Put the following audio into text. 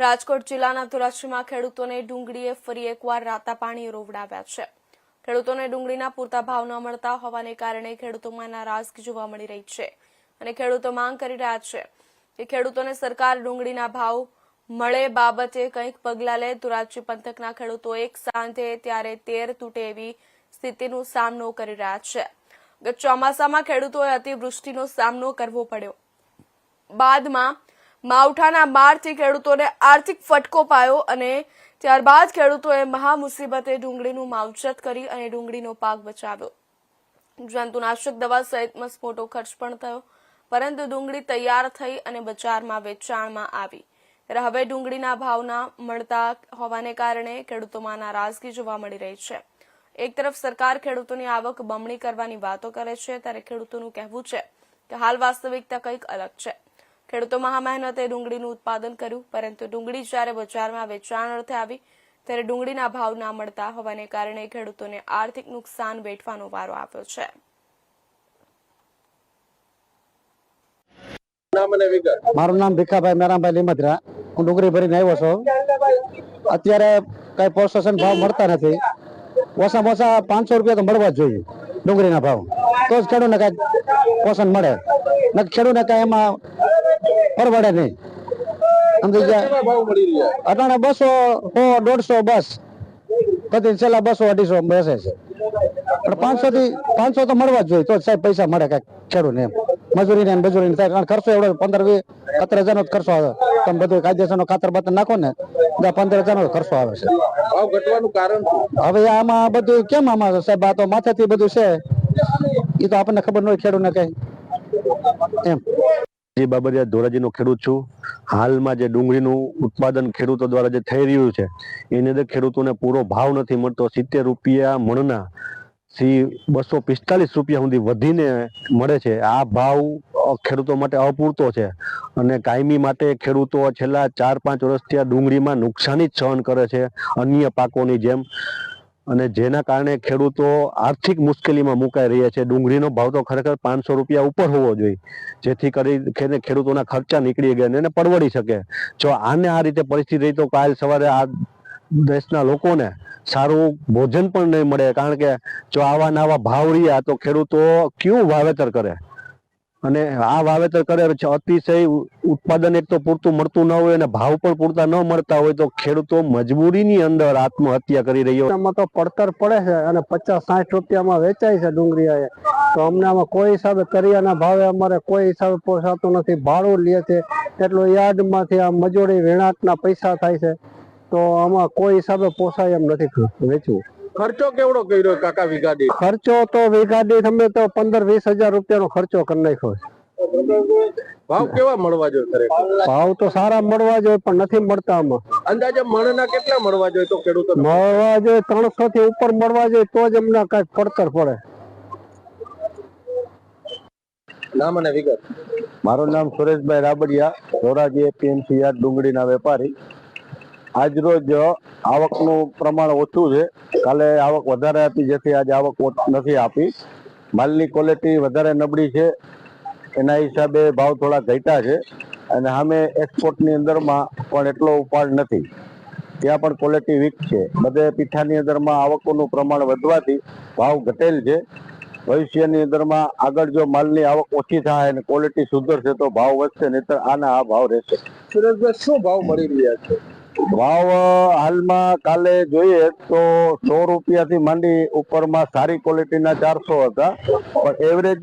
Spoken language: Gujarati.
રાજકોટ જિલ્લાના ધોરાજીમાં ખેડૂતોને ડુંગળીએ ફરી એકવાર રાતા પાણી રોવડાવ્યા છે. ખેડૂતોને ડુંગળીના પૂરતા ભાવ ન મળતા હોવાને કારણે ખેડૂતોમાં નારાજગી જોવા મળી રહી છે અને ખેડૂતો માંગ કરી રહ્યા છે કે ખેડૂતોને સરકાર ડુંગળીના ભાવ મળે બાબતે કંઈક પગલાં લે. ધોરાજી પંથકના ખેડૂતો એક સાંજે ત્યારે તેર તૂટે એવી સ્થિતિનો સામનો કરી રહ્યા છે. ચોમાસામાં ખેડૂતોએ અતિવૃષ્ટિનો સામનો કરવો પડ્યો. બાદમાં માવઠાના મારથી ખેડૂતોને આર્થિક ફટકો પાયો અને ત્યારબાદ ખેડૂતોએ મહામુસીબતે ડુંગળીનું માવજત કરી અને ડુંગળીનો પાક બચાવ્યો. જંતુનાશક દવા સહિતમાં મોટો ખર્ચ પણ થયો, પરંતુ ડુંગળી તૈયાર થઈ અને બજારમાં વેચાણમાં આવી. ત્યારે હવે ડુંગળીના ભાવના મળતા હોવાને કારણે ખેડૂતોમાં નારાજગી જોવા મળી રહી છે. એક તરફ સરકાર ખેડૂતોની આવક બમણી કરવાની વાતો કરે છે, ત્યારે ખેડૂતોનું કહેવું છે કે હાલ વાસ્તવિકતા કંઈક અલગ છે. ખેડૂતો મહામહેનતે ડુંગળીનું ઉત્પાદન કર્યું પરંતુ ડુંગળી જ્યારે બજારમાં વેચાણ અર્થે આવી ત્યારે ડુંગળીના ભાવ ના મળતા હોવાને કારણે ખેડૂતોને આર્થિક નુકસાન વેઠવાનો વારો આવ્યો છે. મારું નામ ભીખાભાઈ મેરામભાઈ લીમદરા હું ડુંગળી ભરીને આવ્યો છું. અત્યારે કઈ પ્રોસેસન ભાવ મળતા નથી. ઓછામાં ઓછા પાંચસો રૂપિયા તો મળવા જ જોઈએ ડુંગળીના ભાવ. તો જ ખેડૂતને કઈ પોષણ મળે. ખેડૂતને કઈ એમાં પરવડે નહીં. સમજી ગયા? અટાણે બસો સો દોઢસો બસ. પછી છેલ્લા બસો અઢીસો બેસે છે. પણ પાંચસો થી પાંચસો તો મળવા જ જોઈએ. તો સાહેબ પૈસા મળે કઈ ખેડૂતને એમ. મજૂરી ને મજૂરીને થાય. કારણ ખર્ચો એવડો પંદર વીસ સત્તર હજારનો જ ખર્ચો આવે. તમે બધું કાયદેસર નો ખાતર બાતર નાખો ને પંદર હજારનો જ ખર્ચો આવે છે. હવે આમાં બધું કેમ આમાં સાહેબ આ તો માથેથી બધું છે. એ તો આપણને ખબર ન હોય ખેડૂતને કઈ. એમ. જી બાબરિયા ધોરાજીનો ખેડૂત છું, હાલમાં જે ડુંગળીનું ઉત્પાદન ખેડૂતો દ્વારા જે થઈ રહ્યું છે, એની અંદર ખેડૂતોને પૂરો ભાવ નથી મળતો. સિત્તેર રૂપિયા મણના સી બસો પિસ્તાલીસ રૂપિયા સુધી વધીને મળે છે. આ ભાવ ખેડૂતો માટે અપૂરતો છે. અને કાયમી માટે ખેડૂતો છેલ્લા ચાર પાંચ વર્ષથી આ ડુંગળીમાં નુકસાની જ સહન કરે છે. અન્ય પાકોની જેમ અને જેના કારણે ખેડૂતો આર્થિક મુશ્કેલીમાં મુકાઈ રહ્યા છે. ડુંગળીનો ભાવ તો ખરેખર પાંચસો રૂપિયા ઉપર હોવો જોઈએ. જેથી કરી ખેડૂતોના ખર્ચા નીકળી ગયા અને પરવડી શકે. જો આને આ રીતે પરિસ્થિતિ રહી તો કાલ સવારે આ દેશના લોકોને સારું ભોજન પણ નહીં મળે. કારણ કે જો આવા નવા ભાવ રહ્યા તો ખેડૂતો કયું વાવેતર કરે? અને આ વાવેતર કરે અતિશય ઉત્પાદન એક તો પૂરતું મળતું ન હોય અને ભાવ પણ પૂરતા ન મળતા હોય તો ખેડૂતો મજબૂરીની અંદર આત્મહત્યા કરી રહ્યો આમાં તો પડતર પડે છે અને પચાસ સાઠ રૂપિયામાં વેચાય છે ડુંગળીએ તો અમને આમાં કોઈ હિસાબે કરિયાના ભાવે અમારે કોઈ હિસાબે પોસાતું નથી. ભાડું લે છે, એટલું યાર્ડમાંથી આ મજૂરી, વેણાટના પૈસા થાય છે. તો આમાં કોઈ હિસાબે પોસાય એમ નથી વેચવું. ખર્ચો કેવડો કર્યો કાકા વીઘા દીઠ? ખર્ચો તો વીઘા દીઠ અમે તો પંદર વીસ હજાર રૂપિયાનો ખર્ચો કરી નાખ્યો ભાવ કેવા મળવા જોઈએ ભાવ તો સારા મળવા જોઈએ પણ નથી મળતા આમાં. અંદાજે મણના કેટલા મળવા જોઈએ તો ખેડૂતો મળવા જોઈએ ત્રણસો થી ઉપર મળવા જોઈએ તો જ એમને કઈ પડતર પડે. નામ અને વિગત. મારું નામ સુરેશભાઈ રાબડિયા ધોરાજી એપીએમસી યાર્ડ ડુંગળીના વેપારી. આજરોજ આવકનું પ્રમાણ ઓછું છે. કાલે આવક વધારે હતી જેથી આજે આવક નથી આપી. માલની ક્વોલિટી વધારે નબળી છે. એના હિસાબે ભાવ થોડા ઘટ્યા છે. અને સામે એક્સપોર્ટની અંદરમાં પણ એટલો ઉપાડ નથી. ત્યાં પણ ક્વોલિટી વીક છે. બધે પીઠાની અંદરમાં આવકોનું પ્રમાણ વધવાથી ભાવ ઘટેલ છે. ભવિષ્યની અંદરમાં આગળ જો માલની આવક ઓછી થાય અને ક્વોલિટી સુધરશે તો ભાવ વધશે, નહીતર આના આ ભાવ રહેશે. સુરેશભાઈ શું ભાવ મળી રહ્યા છે? ભાવ હાલમાં કાલે જોઈએ તો સો રૂપિયાથી માંડી ઉપરમાં સારી ક્વોલિટીના ચારસો હતા. પણ એવરેજ